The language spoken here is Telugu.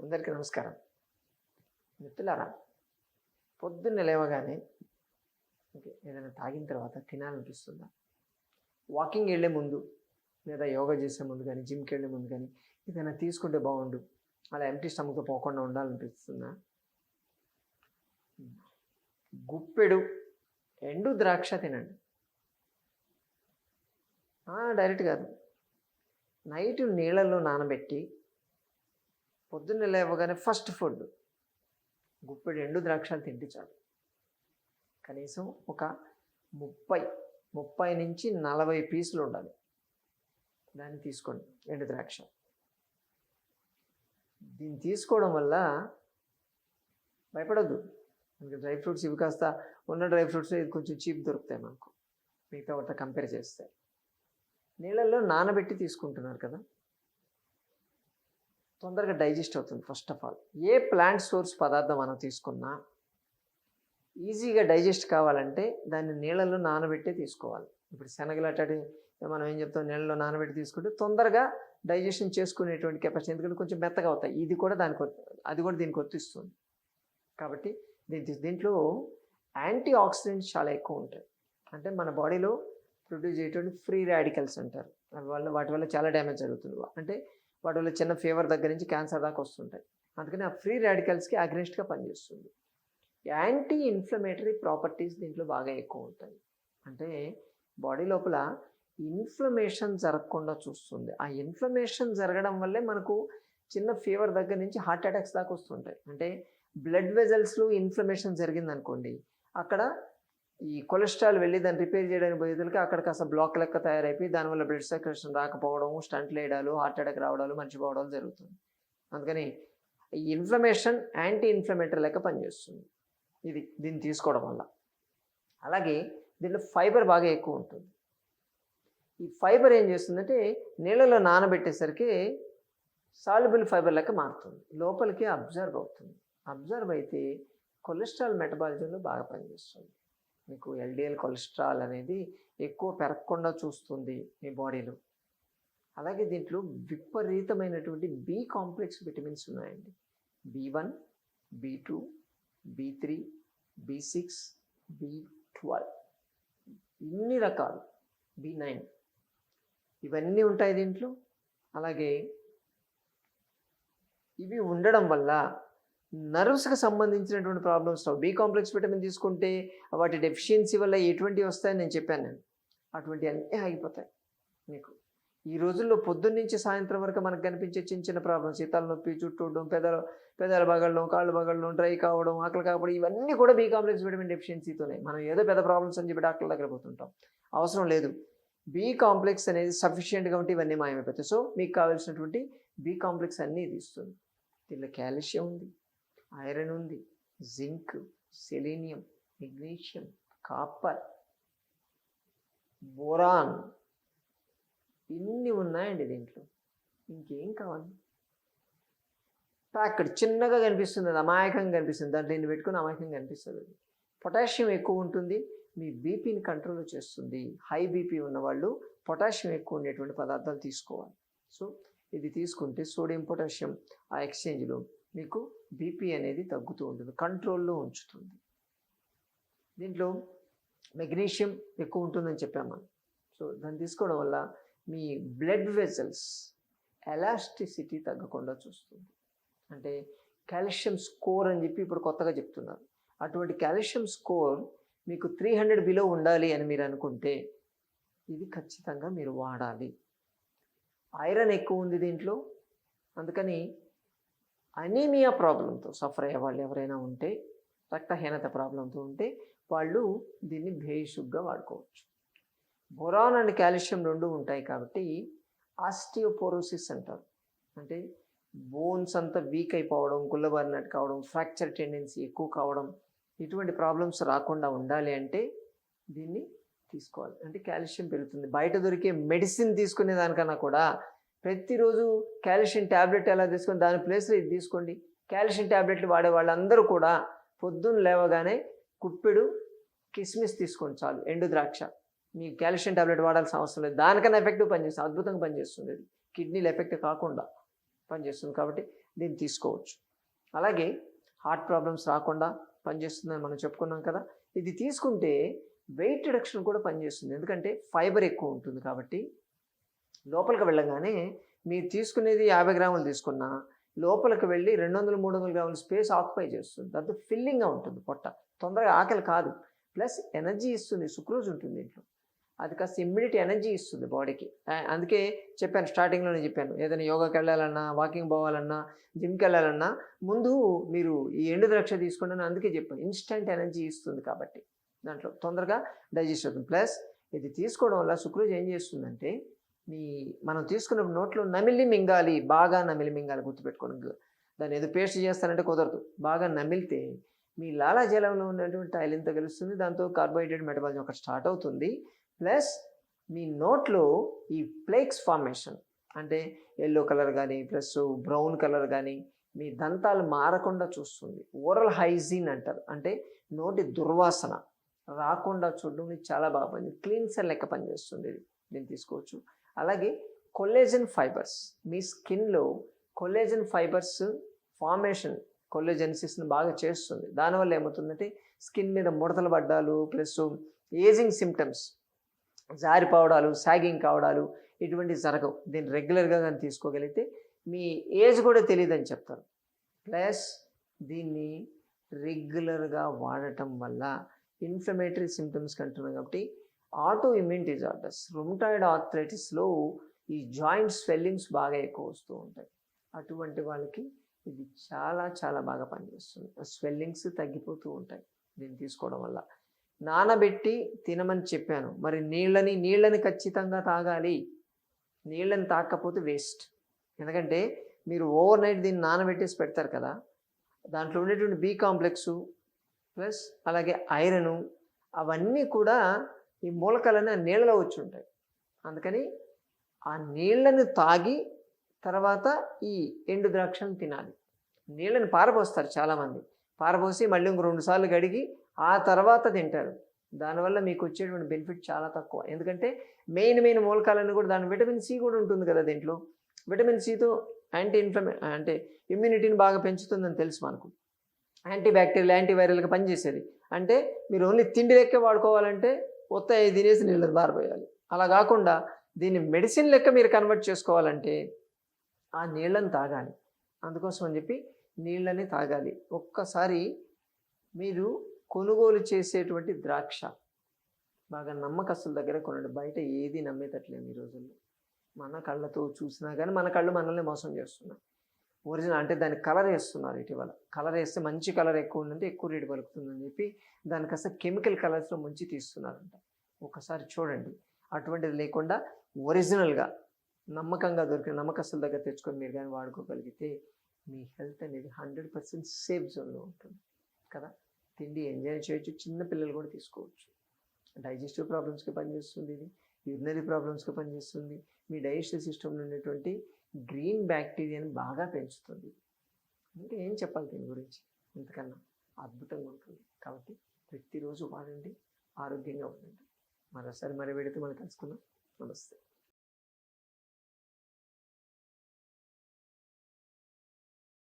అందరికీ నమస్కారం. మిత్రులారా పొద్దున్న లేవగానే ఓకే ఏదైనా తాగిన తర్వాత తినాలనిపిస్తుందా? వాకింగ్ వెళ్ళే ముందు లేదా యోగా చేసే ముందు కానీ జిమ్కి వెళ్ళే ముందు కానీ ఏదైనా తీసుకుంటే బాగుండు అలా ఎంటీ స్టమక్తో పోకుండా ఉండాలనిపిస్తుందా? గుప్పెడు ఎండు ద్రాక్ష తినండి. డైరెక్ట్ కాదు. నైట్ నీళ్ళల్లో నానబెట్టి పొద్దున్న లేవగానే ఫస్ట్ ఫుడ్ గుప్పెడు ఎండు ద్రాక్షలు తింటే చాలు. కనీసం ఒక ముప్పై ముప్పై నుంచి నలభై పీసులు ఉండాలి. దాన్ని తీసుకోండి ఎండు ద్రాక్ష. దీన్ని తీసుకోవడం వల్ల భయపడద్దు. మనకి డ్రై ఫ్రూట్స్ ఇవి కాస్త ఉన్న డ్రై ఫ్రూట్స్ ఇది కొంచెం చీప్ దొరుకుతాయి మనకు మిగతా వాటితో కంపేర్ చేస్తే. నీళ్ళల్లో నానబెట్టి తీసుకుంటున్నారు కదా. తొందరగా డైజెస్ట్ అవుతుంది first of all a plant source పదార్థం మనం తీసుకున్నా ఈజీగా డైజెస్ట్ కావాలంటే దాన్ని నీళ్ళల్లో నానబెట్టే తీసుకోవాలి. ఇప్పుడు శనగలు అట్టటి మనం ఏం చెప్తాం? నీళ్ళలో నానబెట్టి తీసుకుంటే తొందరగా డైజెషన్ చేసుకునేటువంటి కెపాసిటీ ఎందుకంటే కొంచెం మెత్తగా అవుతాయి. ఇది కూడా దానికి అది కూడా దీనికి వర్తిస్తుంది కాబట్టి దీని దీంట్లో యాంటీ ఆక్సిడెంట్స్ చాలా ఎక్కువ ఉంటాయి. అంటే మన బాడీలో ప్రొడ్యూస్ అయ్యేటువంటి ఫ్రీ రాడికల్స్ అంటారు. వాళ్ళ వాటి వల్ల చాలా డ్యామేజ్ జరుగుతుంది. అంటే వాటిలో చిన్న ఫీవర్ దగ్గర నుంచి క్యాన్సర్ దాకా వస్తుంటాయి. అందుకని ఆ ఫ్రీ రాడికల్స్కి అగ్రెస్ట్గా పనిచేస్తుంది. యాంటీ ఇన్ఫ్లమేటరీ ప్రాపర్టీస్ దీంట్లో బాగా ఎక్కువ ఉంటాయి. అంటే బాడీ లోపల ఇన్ఫ్లమేషన్ జరగకుండా చూస్తుంది. ఆ ఇన్ఫ్లమేషన్ జరగడం వల్లే మనకు చిన్న ఫీవర్ దగ్గర నుంచి హార్ట్ అటాక్స్ దాకా వస్తుంటాయి. అంటే బ్లడ్ వెజల్స్లో ఇన్ఫ్లమేషన్ జరిగింది అనుకోండి అక్కడ ఈ కొలెస్ట్రాల్ వెళ్ళి దాన్ని రిపేర్ చేయడానికి పోయేదలకి అక్కడ కాస్త బ్లాక్ లెక్క తయారైపోయి దానివల్ల బ్లడ్ సర్క్యులేషన్ రాకపోవడం స్టంట్లు వేయడాలు హార్ట్ అటాక్ రావడాలు మర్చిపోవడాలు జరుగుతుంది. అందుకని ఈ ఇన్ఫ్లమేషన్ యాంటీ ఇన్ఫ్లమేటరీ లెక్క పనిచేస్తుంది. ఇది దీన్ని తీసుకోవడం వల్ల. అలాగే దీంట్లో ఫైబర్ బాగా ఎక్కువ ఉంటుంది. ఈ ఫైబర్ ఏం చేస్తుందంటే నీళ్ళలో నానబెట్టేసరికి సాల్యుబుల్ ఫైబర్ లెక్క మారుతుంది. లోపలికి అబ్జర్వ్ అవుతుంది. అబ్జర్వ్ అయితే కొలెస్ట్రాల్ మెటబాలిజంలో బాగా పనిచేస్తుంది. మీకు ఎల్డిఎల్ కొలెస్ట్రాల్ అనేది ఎక్కువ పెరగకుండా చూస్తుంది మీ బాడీలో. అలాగే దీంట్లో విపరీతమైనటువంటి బి కాంప్లెక్స్ విటమిన్స్ ఉన్నాయండి. B one B two B three B six B twelve ఇన్ని రకాలు. బి నైన్ ఇవన్నీ ఉంటాయి దీంట్లో. అలాగే ఇవి ఉండడం వల్ల నర్వ్స్కి సంబంధించినటువంటి ప్రాబ్లమ్స్ బి కాంప్లెక్స్ విటమిన్ తీసుకుంటే వాటి డెఫిషియన్సీ వల్ల ఎటువంటివి వస్తాయని నేను చెప్పాను నేను. అటువంటి అన్నీ ఆగిపోతాయి మీకు. ఈ రోజుల్లో పొద్దున్న నుంచి సాయంత్రం వరకు మనకు కనిపించే చిన్న చిన్న ప్రాబ్లమ్స్ శీతాల నొప్పి చుట్టూడడం పెదాల పెదాల బగళ్ళం కాళ్ళు బగళ్ళం డ్రై కావడం ఆకలి కాకపోవడం ఇవన్నీ కూడా బి కాంప్లెక్స్ విటమిన్ డెఫిషియన్సీతోనే. మనం ఏదో పెద్ద ప్రాబ్లమ్స్ అని చెప్పి డాక్టర్ దగ్గర పోతుంటాం. అవసరం లేదు. బి కాంప్లెక్స్ అనేది సఫిషియెంట్గా ఉంటే ఇవన్నీ మాయమైపోతాయి. సో మీకు కావాల్సినటువంటి బి కాంప్లెక్స్ అన్నీ ఇది ఇస్తుంది. దీనిలో కాల్షియం ఉంది. ఐరన్ ఉంది zinc selenium magnesium copper boron ఇన్ని ఉన్నాయండి దీంట్లో. ఇంకేం కావాలి? అక్కడ చిన్నగా కనిపిస్తుంది అది అమాయకంగా కనిపిస్తుంది. దాంట్లో నేను పెట్టుకుని అమాయకంగా కనిపిస్తుంది. అది పొటాషియం ఎక్కువ ఉంటుంది మీ బీపీని కంట్రోల్ చేస్తుంది. హై బీపీ ఉన్నవాళ్ళు పొటాషియం ఎక్కువ ఉండేటువంటి పదార్థాలు తీసుకోవాలి. సో ఇది తీసుకుంటే సోడియం పొటాషియం ఆ ఎక్స్చేంజ్లో మీకు బీపీ అనేది తగ్గుతూ ఉంటుంది కంట్రోల్లో ఉంచుతుంది. దీంట్లో మెగ్నీషియం ఎక్కువ ఉంటుందని చెప్పాము మనం. సో దాన్ని తీసుకోవడం వల్ల మీ బ్లడ్ వెజల్స్ ఎలాస్టిసిటీ తగ్గకుండా చూస్తుంది. అంటే కాల్షియం స్కోర్ అని చెప్పి ఇప్పుడు కొత్తగా చెప్తున్నారు. అటువంటి కాల్షియం స్కోర్ మీకు త్రీ హండ్రెడ్ బిలో ఉండాలి అని మీరు అనుకుంటే ఇది ఖచ్చితంగా మీరు వాడాలి. ఐరన్ ఎక్కువ ఉంది దీంట్లో. అందుకని అనీమియా ప్రాబ్లంతో సఫర్ అయ్యే వాళ్ళు ఎవరైనా ఉంటే రక్తహీనత ప్రాబ్లంతో ఉంటే వాళ్ళు దీన్ని భేషుగ్గా వాడుకోవచ్చు. బొరాన్ అండ్ కాల్షియం రెండు ఉంటాయి కాబట్టి ఆస్టియోపోరోసిస్ అంటారు. అంటే బోన్స్ అంతా వీక్ అయిపోవడం గుల్లబారినట్టు కావడం ఫ్రాక్చర్ టెండెన్సీ ఎక్కువ కావడం ఇటువంటి ప్రాబ్లమ్స్ రాకుండా ఉండాలి అంటే దీన్ని తీసుకోవాలి. అంటే కాల్షియం పెరుగుతుంది. బయట దొరికే మెడిసిన్ తీసుకునే దానికన్నా కూడా ప్రతిరోజు కాల్షియం ట్యాబ్లెట్ ఎలా తీసుకొని దాని ప్లేస్లో ఇది తీసుకోండి. కాల్షియం ట్యాబ్లెట్లు వాడే వాళ్ళందరూ కూడా పొద్దున్న లేవగానే కుప్పెడు కిస్మిస్ తీసుకోండి చాలు ఎండు ద్రాక్ష. మీకు కాల్షియం టాబ్లెట్ వాడాల్సిన అవసరం లేదు. దానికన్నా ఎఫెక్టివ్ పనిచేస్తుంది అద్భుతంగా పనిచేస్తుంది అది కిడ్నీలు ఎఫెక్ట్ కాకుండా పనిచేస్తుంది కాబట్టి దీన్ని తీసుకోవచ్చు. అలాగే హార్ట్ ప్రాబ్లమ్స్ రాకుండా పనిచేస్తుందని మనం చెప్పుకున్నాం కదా ఇది తీసుకుంటే వెయిట్ రిడక్షన్ కూడా పనిచేస్తుంది. ఎందుకంటే ఫైబర్ ఎక్కువ ఉంటుంది కాబట్టి లోపలికి వెళ్ళగానే మీరు తీసుకునేది యాభై గ్రాములు తీసుకున్నా లోపలికి వెళ్ళి రెండు వందలు మూడు వందల గ్రాముల స్పేస్ ఆక్యుపై చేస్తుంది. దాంతో ఫిల్లింగ్గా ఉంటుంది పొట్ట. తొందరగా ఆకలి కాదు. ప్లస్ ఎనర్జీ ఇస్తుంది. సుక్రోజ్ ఉంటుంది దీంట్లో. అది కాస్త ఇమ్మీడియట్ ఎనర్జీ ఇస్తుంది బాడీకి. అందుకే చెప్పాను స్టార్టింగ్లోనే చెప్పాను. ఏదైనా యోగాకి వెళ్ళాలన్నా వాకింగ్ పోవాలన్నా జిమ్కి వెళ్ళాలన్నా ముందు మీరు ఈ ఎండు ద్రాక్ష తీసుకోండి అని అందుకే చెప్పాను. ఇన్స్టెంట్ ఎనర్జీ ఇస్తుంది కాబట్టి. దాంట్లో తొందరగా డైజెస్ట్ అవుతుంది. ప్లస్ ఇది తీసుకోవడం వల్ల సుక్రోజ్ ఏం చేస్తుందంటే మీ మనం తీసుకున్న నోట్లో నమిలి మింగాలి బాగా నమిలి మింగాలి గుర్తుపెట్టుకోండి. దాన్ని ఏదో పేస్ట్ చేస్తానంటే కుదరదు. బాగా నమిలితే మీ లాలాజలంలో ఉన్నటువంటి ఆయిల్ ఎంత కలుస్తుంది దాంతో కార్బోహైడ్రేట్ మెటబాలిజం ఒకటి స్టార్ట్ అవుతుంది. ప్లస్ మీ నోట్లో ఈ ఫ్లేక్స్ ఫార్మేషన్ అంటే ఎల్లో కలర్ కానీ ప్లస్ బ్రౌన్ కలర్ కానీ మీ దంతాలు మారకుండా చూస్తుంది. ఓరల్ హైజీన్ అంటారు. అంటే నోటి దుర్వాసన రాకుండా చూడడం ఇది చాలా బాగా పని క్లీన్సర్ లెక్క పనిచేస్తుంది. ఇది దీన్ని తీసుకోవచ్చు. అలాగే కొల్లేజన్ ఫైబర్స్ మీ స్కిన్లో కొల్లేజన్ ఫైబర్స్ ఫార్మేషన్ కొల్లేజెన్సిస్ని బాగా చేస్తుంది. దానివల్ల ఏమవుతుందంటే స్కిన్ మీద ముడతలు పడ్డాలు ప్లస్ ఏజింగ్ సిమ్టమ్స్ జారిపోవడాలు సాగింగ్ కావడాలు ఇటువంటివి జరగవు. దీన్ని రెగ్యులర్గా కానీ తీసుకోగలిగితే మీ ఏజ్ కూడా తెలియదని చెప్తారు. ప్లస్ దీన్ని రెగ్యులర్గా వాడటం వల్ల ఇన్ఫ్లమేటరీ సిమ్టమ్స్ కంటున్నాం కాబట్టి ఆటో ఇమ్యూన్ డిజార్డర్స్ రొమటాయిడ్ ఆర్థరైటిస్లో ఈ జాయింట్ స్వెల్లింగ్స్ బాగా ఎక్కువ వస్తూ ఉంటాయి. అటువంటి వాళ్ళకి ఇది చాలా చాలా బాగా పనిచేస్తుంది. స్వెల్లింగ్స్ తగ్గిపోతూ ఉంటాయి. దీన్ని తీసుకోవడం వల్ల నానబెట్టి తినమని చెప్పాను. మరి నీళ్ళని నీళ్ళని ఖచ్చితంగా తాగాలి. నీళ్ళని తాకపోతే వేస్ట్ ఎందుకంటే మీరు ఓవర్ నైట్ దీన్ని నానబెట్టేసి పెడతారు కదా దాంట్లో ఉండేటువంటి బి కాంప్లెక్సు ప్లస్ అలాగే ఐరను అవన్నీ కూడా ఈ మూలకాలన్నీ ఆ నీళ్ళలో వచ్చి ఉంటాయి. అందుకని ఆ నీళ్ళను తాగి తర్వాత ఈ ఎండు ద్రాక్షను తినాలి. నీళ్ళని పారబోస్తారు చాలామంది. పారబోసి మళ్ళీ ఇంకో రెండు సార్లు కడిగి ఆ తర్వాత తింటారు. దానివల్ల మీకు వచ్చేటువంటి బెనిఫిట్ చాలా తక్కువ. ఎందుకంటే మెయిన్ మెయిన్ మూలకాలన్నీ కూడా దాని విటమిన్ సి కూడా ఉంటుంది కదా దీంట్లో. విటమిన్ సితో యాంటీ ఇన్ఫ్లమే అంటే ఇమ్యూనిటీని బాగా పెంచుతుందని తెలుసు మనకు. యాంటీ బ్యాక్టీరియల్ యాంటీ వైరల్గా పనిచేసేది అంటే మీరు ఓన్లీ తిండి లెక్క వాడుకోవాలంటే కొత్త తినేసి నీళ్ళని బారిపోయాలి. అలా కాకుండా దీన్ని మెడిసిన్ లెక్క మీరు కన్వర్ట్ చేసుకోవాలంటే ఆ నీళ్ళని తాగాలి. అందుకోసం అని చెప్పి నీళ్ళని తాగాలి. ఒక్కసారి మీరు కొనుగోలు చేసేటువంటి ద్రాక్ష బాగా నమ్మకస్తుల దగ్గర కొనండి. బయట ఏది నమ్మేటట్లేదు ఈ రోజుల్లో. మన కళ్ళతో చూసినా కానీ మన కళ్ళు మనల్ని మోసం చేస్తున్నాయి. ఒరిజినల్ అంటే దాని కలర్ వేస్తున్నారు ఇటీవల. కలర్ వేస్తే మంచి కలర్ ఎక్కువ ఉందంటే ఎక్కువ రేటు పలుకుతుందని చెప్పి దాని కెమికల్ కలర్స్లో ముంచి తీస్తున్నారంట. ఒకసారి చూడండి. అటువంటిది లేకుండా ఒరిజినల్గా నమ్మకంగా దొరికిన నమ్మకస్తుల దగ్గర తెచ్చుకొని మీరు కానీ వాడుకోగలిగితే మీ హెల్త్ అనేది హండ్రెడ్ పర్సెంట్ సేఫ్ జోన్లో ఉంటుంది. కదా? తిండి ఎంజాయ్ చేయొచ్చు. చిన్న పిల్లలు కూడా తీసుకోవచ్చు. డైజెస్టివ్ ప్రాబ్లమ్స్కి పనిచేస్తుంది ఇది. యూరినరీ ప్రాబ్లమ్స్కి పనిచేస్తుంది. మీ డైజెస్టివ్ సిస్టమ్లో ఉండేటువంటి గ్రీన్ బ్యాక్టీరియాని బాగా పెంచుతుంది. అంటే ఏం చెప్పాలి దీని గురించి? ఇంతకన్నా అద్భుతంగా ఉంటుంది. కాబట్టి ప్రతిరోజు వాడండి. ఆరోగ్యంగా ఉండండి. మరోసారి మరి పెడితే మనం కలుసుకుందాం. నమస్తే.